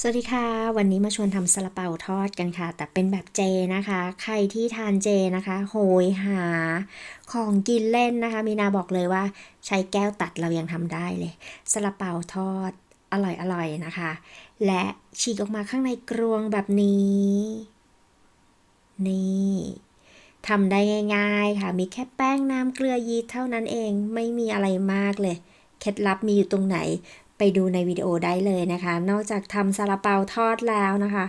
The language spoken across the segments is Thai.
สวัสดีค่ะ วันนี้มาชวนทำซาลาเปาทอดกันค่ะ แต่เป็นแบบเจนะคะ ใครที่ทานเจนะคะ โหยหาของกินเล่นนะคะ มีนาบอกเลยว่าใช้แก้วตัดเรายังทำได้เลยซาลาเปาทอดอร่อยๆนะคะ และฉีกออกมาข้างในกรวงแบบนี้ นี่ทำได้ง่าย ๆ ค่ะ มีแค่แป้งน้ำเกลือยีสต์เท่านั้นเองไม่มีอะไรมากเลย เคล็ดลับมีอยู่ตรงไหน ไปดูในวิดีโอได้เลยนะคะ นอกจากทำซาลาเปาทอดแล้วนะคะ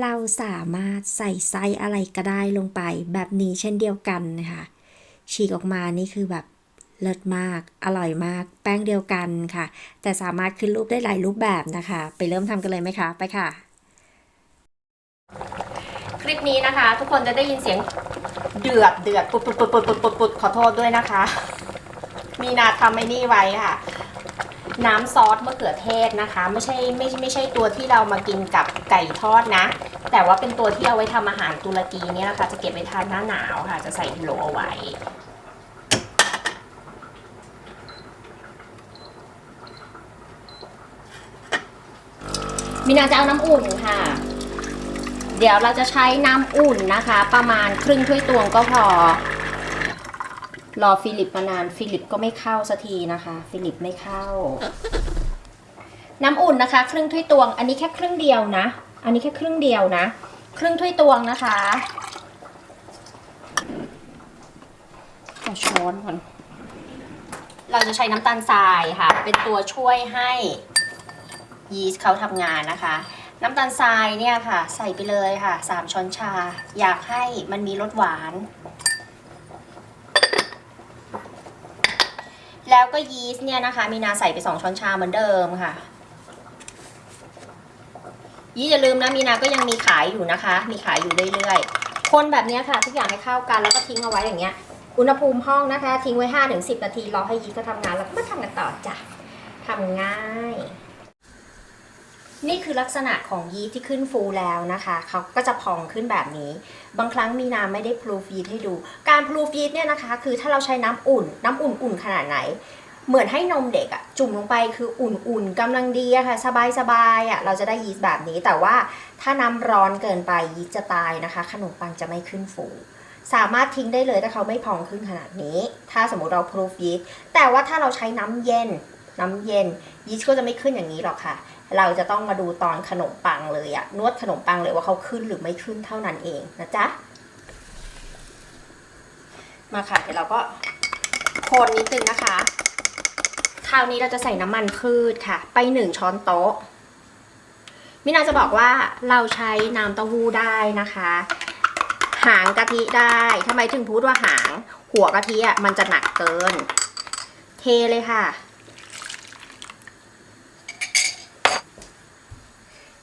เราสามารถใส่ไส้อะไรก็ได้ลงไปแบบนี้เช่นเดียวกันนะคะฉีกออกมานี่คือแบบเลิศมาก อร่อยมาก แป้งเดียวกันค่ะ แต่สามารถขึ้นรูปได้หลายรูปแบบนะคะ ไปเริ่มทำกันเลยไหมคะ ไปค่ะ คลิปนี้นะคะ ทุกคนจะได้ยินเสียงเดือดเดือดปุดปุดปุดปุดปุดปุดปุดขอโทษด้วยนะคะ มีนาทำไอ้นี่ไว้ค่ะ น้ำซอสมะเขือเทศนะคะ ไม่ใช่ไม่ไม่ใช่ตัวที่เรามากินกับไก่ทอดนะ แต่ว่าเป็นตัวที่เอาไว้ทำอาหารตุรกีเนี่ยนะคะจะเก็บไว้ทานหน้าหนาวค่ะ จะใส่โหลเอาไว้มีนาจะเอาน้ำอุ่นค่ะ เดี๋ยวเราจะใช้น้ำอุ่นนะคะ ประมาณครึ่งถ้วยตวงก็พอ รอฟิลิปมานานฟิลิปก็ไม่เข้าสักทีนะคะ ฟิลิปไม่เข้า น้ำอุ่นนะคะ ครึ่งถ้วยตวง อันนี้แค่ครึ่งเดียวนะ อันนี้แค่ครึ่งเดียวนะ ครึ่งถ้วยตวงนะคะเอาช้อนก่อนเราจะใช้น้ำตาลทรายค่ะ เป็นตัวช่วยให้ยีสต์เขาทำงานนะคะ น้ำตาลทรายเนี่ยค่ะ ใส่ไปเลยค่ะ 3 ช้อนชา อยากให้มันมีรสหวาน แล้วก็ยีสต์เนี่ยนะคะ มีนาใส่ไป 2 ช้อนชาเหมือนเดิมค่ะ ยีสต์อย่าลืมนะมีนาก็ยังมีขายอยู่นะคะ มีขายอยู่เรื่อยๆ คนแบบนี้ค่ะทุกอย่างให้เข้ากันแล้วก็ทิ้งเอาไว้อย่างเงี้ย อุณหภูมิห้องนะคะ ทิ้งไว้ 5-10 นาทีรอให้ยีสต์เขาทำงานแล้วก็มาทำกันต่อจ้ะทำง่าย นี่คือลักษณะของยีสต์ที่ขึ้นฟูแล้วนะคะเขาก็จะพองขึ้นแบบนี้ บางครั้งมีนาไม่ได้พลูฟยีสต์ให้ดู การพลูฟยีสต์เนี่ยนะคะ คือถ้าเราใช้น้ำอุ่น น้ำอุ่นๆขนาดไหน เหมือนให้นมเด็กอะจุ่มลงไปคืออุ่นๆกำลังดีอะค่ะ สบายๆอะเราจะได้ยีสต์แบบนี้ แต่ว่าถ้าน้ำร้อนเกินไปยีสต์จะตายนะคะ ขนมปังจะไม่ขึ้นฟูสามารถทิ้งได้เลยถ้าเขาไม่พองขึ้นขนาดนี้ ถ้าสมมติเราพลูฟยีสต์แต่ว่าถ้าเราใช้น้ำเย็น น้ำเย็นยีสต์ก็จะไม่ขึ้นอย่างนี้หรอกค่ะ เราจะต้องมาดูตอนขนมปังเลยอะนวดขนมปังเลยว่าเขาขึ้นหรือไม่ขึ้นเท่านั้นเองนะจ๊ะ มาค่ะ เดี๋ยวเราก็คนนิดนึงนะคะ คราวนี้เราจะใส่น้ำมันพืชค่ะ ไปหนึ่งช้อนโต๊ะ มินาจะบอกว่าเราใช้น้ำเต้าหู้ได้นะคะ หางกะทิได้ทำไมถึงพูดว่าหาง หัวกะทิอะมันจะหนักเกิน เทเลยค่ะ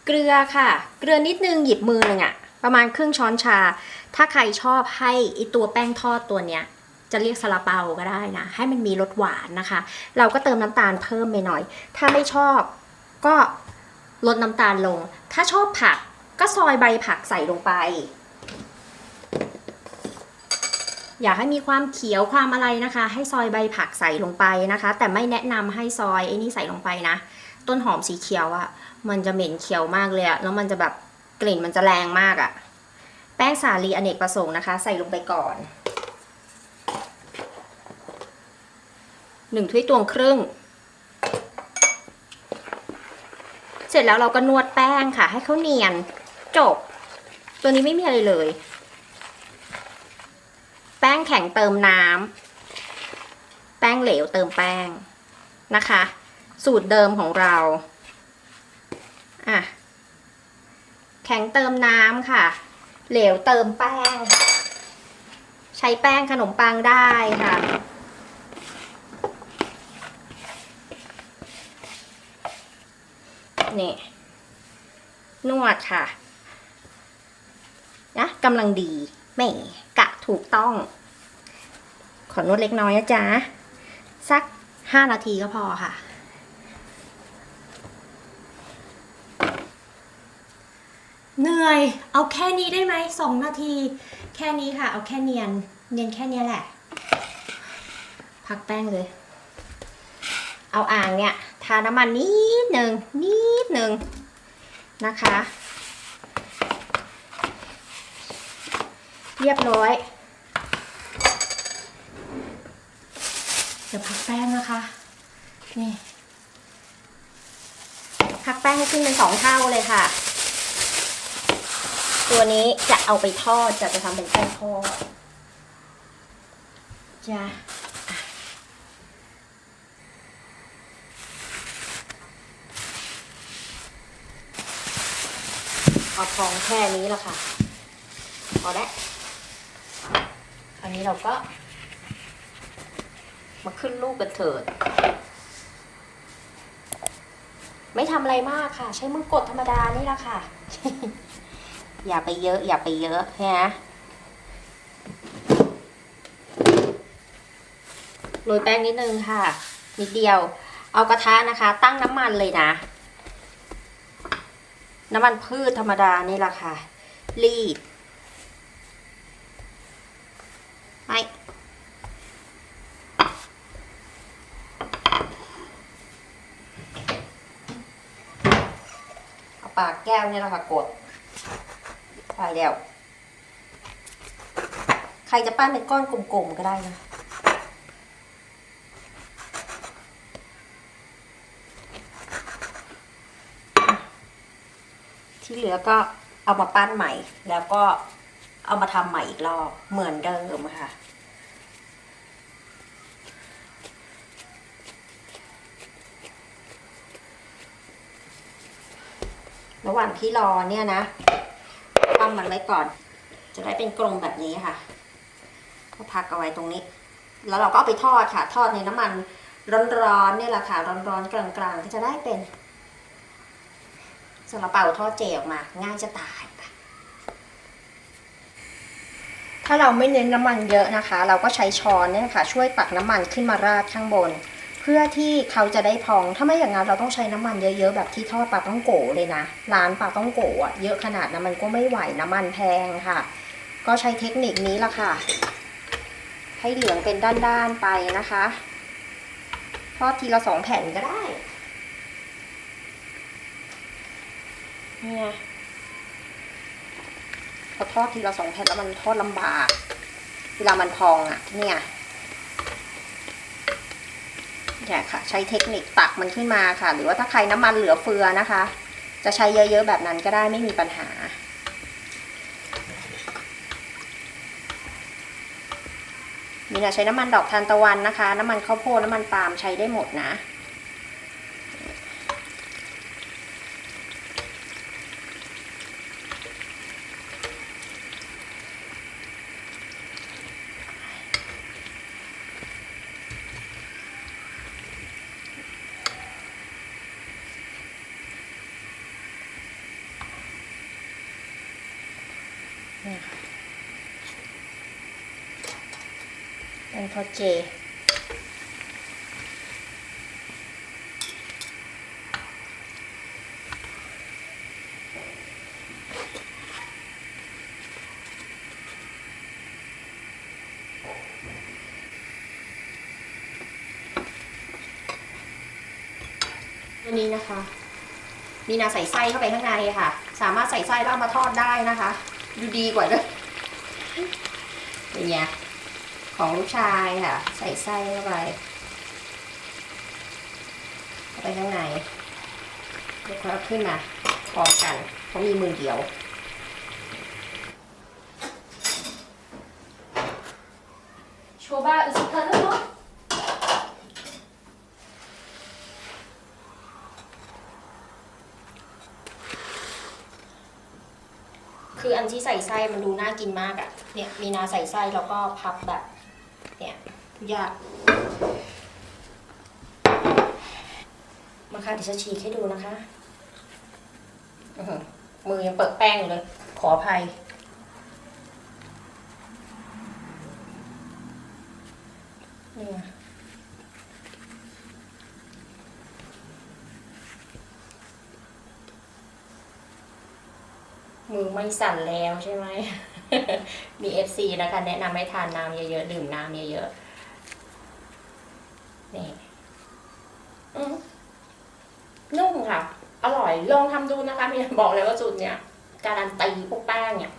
เกลือค่ะ เกลือนิดนึงหยิบมือหนึ่งอะประมาณครึ่งช้อนชา ถ้าใครชอบให้ไอตัวแป้งทอดตัวเนี้ยจะเรียกซาลาเปาก็ได้นะ ให้มันมีรสหวานนะคะ เราก็เติมน้ำตาลเพิ่มไปหน่อย ถ้าไม่ชอบก็ลดน้ำตาลลง ถ้าชอบผักก็ซอยใบผักใส่ลงไป อยากให้มีความเขียวความอะไรนะคะ ให้ซอยใบผักใส่ลงไปนะคะ แต่ไม่แนะนำให้ซอยไอ้นี่ใส่ลงไปนะ ต้นหอมสีเขียวอะ่ะ มันจะเหม็นเขียวมากเลยอะแล้วมันจะแบบกลิ่นมันจะแรงมากอะแป้งสาลีอเนกประสงค์นะคะ ใส่ลงไปก่อนหนึ่งถ้วยตวงครึ่ง เสร็จแล้วเราก็นวดแป้งค่ะ ให้เขาเนียนจบ ตัวนี้ไม่มีอะไรเลย แป้งแข็งเติมน้ำแป้งเหลวเติมแป้งนะคะ สูตรเดิมของเรา อะ แข็งเติมน้ำค่ะ เหลวเติมแป้ง ใช้แป้งขนมปังได้ค่ะนี่นวดค่ะ นะกำลังดีแหม่กะถูกต้อง ขอนวดเล็กน้อยนะจ๊ะ สักห้านาทีก็พอค่ะ เหนื่อย เอาแค่นี้ได้ไหมสองนาที แค่นี้ค่ะ เอาแค่เนียน เนียนแค่นี้แหละ พักแป้งเลย เอาอ่างเนี่ย ทาน้ำมันนิดหนึ่งนิดหนึ่งนะคะ เรียบร้อย เดี๋ยวพักแป้งนะคะ นี่ พักแป้งให้ขึ้นเป็นสองเท่าเลยค่ะ ตัวนี้จะเอาไปทอดจะจะทำเป็นแป้งทอดจะอะเอาพองแค่นี้ล้วค่ะพอแล้วอันนี้เราก็ มาขึ้นลูกกันเถิด ไม่ทำอะไรมากค่ะ ใช้มือกดธรรมดานี่ละค่ะ อย่าไปเยอะ อย่าไปเยอะนะโรยแป้งนิดนึงค่ะ นิดเดียว เอากระทะนะคะ ตั้งน้ำมันเลยนะ น้ำมันพืชธรรมดานี่แหละค่ะ รีดไม่เอาปากแก้วนี่แหละค่ะกด ไปแล้ว ใครจะปั้นเป็นก้อนกลมๆก็ได้นะที่เหลือก็เอามาปั้นใหม่ แล้วก็เอามาทำใหม่อีกรอบเหมือนเดิมค่ะ ระหว่างที่รอเนี่ยนะ ตั้งมันไว้ก่อน จะได้เป็นกลมแบบนี้ค่ะก็พักเอาไว้ตรงนี้ แล้วเราก็เอาไปทอดค่ะ ทอดในน้ำมันร้อนๆเนี่ยแหละค่ะ ร้อนๆกลางๆ ก็จะได้เป็นซาลาเปาทอดเจออกมา ง่ายจะตายถ้าเราไม่เน้นน้ำมันเยอะนะคะ เราก็ใช้ช้อนเนี่ยค่ะ ช่วยตักน้ำมันขึ้นมาราดข้างบน เพื่อที่เขาจะได้พอง ถ้าไม่อย่างนั้นเราต้องใช้น้ำมันเยอะๆ แบบที่ทอดปลาต้องโกเลยนะ ร้านปลาต้องโกะอะเยอะขนาดนั้นมันก็ไม่ไหวน้ำมันแพงค่ะ ก็ใช้เทคนิคนี้ละค่ะ ให้เหลืองเป็นด้านๆไปนะคะ ทอดทีละสองแผ่นก็ได้ เนี่ยพอทอดทีละสองแผ่นแล้วมันทอดลำบาก เวลามันพองอะ เนี่ย เนี่ยค่ะ ใช้เทคนิคตักมันขึ้นมาค่ะ หรือว่าถ้าใครน้ำมันเหลือเฟือนะคะ จะใช้เยอะๆแบบนั้นก็ได้ไม่มีปัญหามีนะใช้น้ำมันดอกทานตะวันนะคะ น้ำมันข้าวโพดน้ำมันปาล์มใช้ได้หมดนะ นี่ค่ะเป็นทอเจอันนี้นะคะ มีนาใส่ไส้เข้าไปข้างในค่ะ สามารถใส่ไส้แล้วเอามาทอดได้นะคะ ดูดีกว่าด้วยเป็นไงของลูกชายค่ะ ใส่ไส้เข้าไปเข้าไปข้างในเดี๋ยวเขาขึ้นมาพร้อมกันเขามีมือเดียว Çorba ısıtalım mı? คืออันที่ใส่ไส้มันดูน่ากินมากอะ่ะ เนี่ยมีนาใส่ไส้แล้วก็พับแบบ เนี่ยยาก มาค่ะเดี๋ยวจะฉีกให้ดูนะคะ มือยังเปิดแป้งอยู่เลย ขออภัย มือไม่สั่นแล้วใช่ไหม มี FC นะคะ แนะนำให้ทานน้ำเยอะๆ ดื่มน้ำเยอะๆ นี่อืมนุ่มค่ะ อร่อย ลองทำดูนะคะมีนาบอกเลยว่าสูตรเนี้ยการันตีพวกแป้งเนี่ย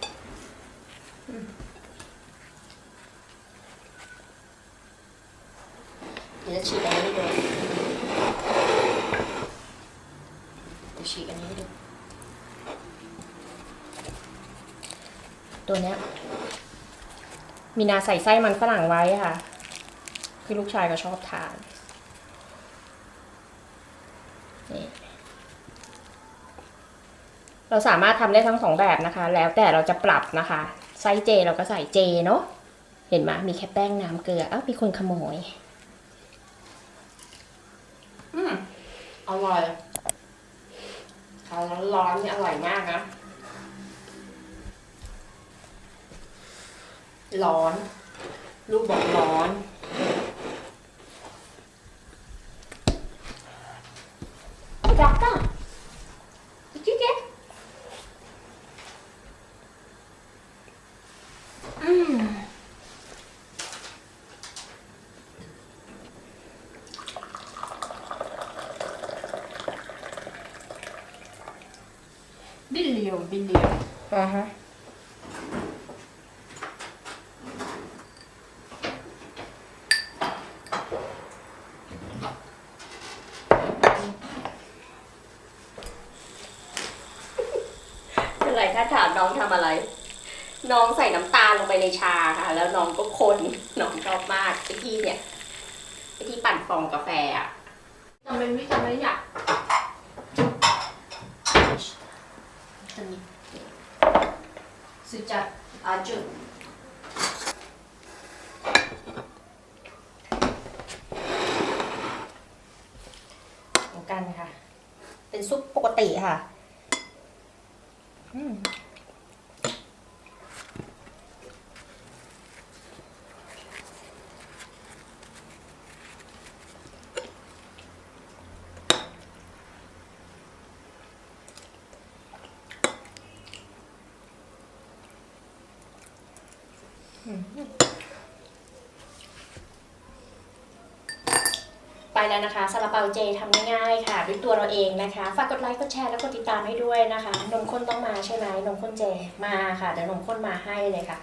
เดี๋ยวจะฉีกอันนี้ให้ดูเดี๋ยวฉีกอันนี้ให้ดู ตัวเนี้ย มีนาใส่ไส้มันฝรั่งไว้ค่ะ คือลูกชายก็ชอบทานนี่เราสามารถทำได้ทั้งสองแบบนะคะ แล้วแต่เราจะปรับนะคะ ไส้เจเราก็ใส่เจเนาะเห็นไหมมีแค่แป้งน้ำเกลือเอ้ามีคนขโมย อืมอร่อยทานร้อนๆนี่อร่อยมากนะ ร้อน ลูกบอกร้อนจับกันจิ๊กจิ๊กอืมบิลเลียวบิลเลียวอ่าฮะ ถ้าถามน้องทำอะไร น้องใส่น้ำตาลลงไปในชาค่ะ แล้วน้องก็คนน้องชอบมากไอที่เนี่ยไอที่ปั่นฟองกาแฟอะจำเป็นวิจำไม่อยากจะมีสุจัดอาจุเหมือนกันค่ะ เป็นซุปปกติค่ะ ไปแล้วนะคะซาลาเปาเจทำง่ายๆค่ะ ด้วยตัวเราเองนะคะ ฝากกดไลค์กดแชร์แล้วกดติดตามให้ด้วยนะคะ นมข้นต้องมาใช่ไหมนมข้นเจมาค่ะเดี๋ยวนมข้นมาให้เลยค่ะ